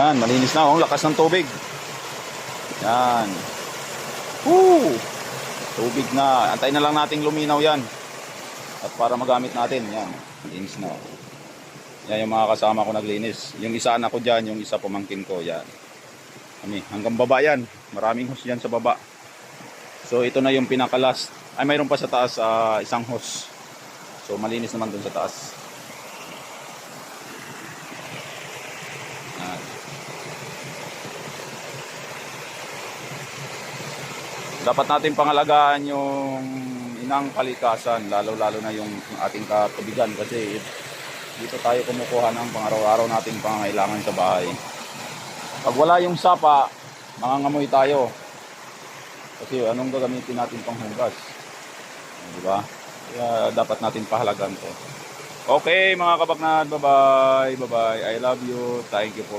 Yan, malinis na. Oh, ang lakas ng tubig. Yan. Woo! Tubig na. Antayin na lang nating luminaw yan. At para magamit natin. Yan. Malinis na. Yan yung mga kasama ko naglinis. Yung isa anak ko dyan, yung isa pamangkin ko. Yan. Kami, hanggang baba yan. Maraming hose yan sa baba. So ito na yung pinakalas. Ay mayroon pa sa taas ah, isang hose. So malinis naman dun sa taas. Dapat natin pangalagaan yung inang kalikasan, lalo-lalo na yung ating katubigan kasi dito tayo kumukuha ng pang-araw-araw nating pangangailangan sa bahay. Pag wala yung sapa, mangangamoy tayo. Kasi anong gagamitin natin pang hugas? Di ba? Kaya dapat natin pahalagan to. Okay mga kabagnad, bye-bye. Bye-bye. I love you. Thank you for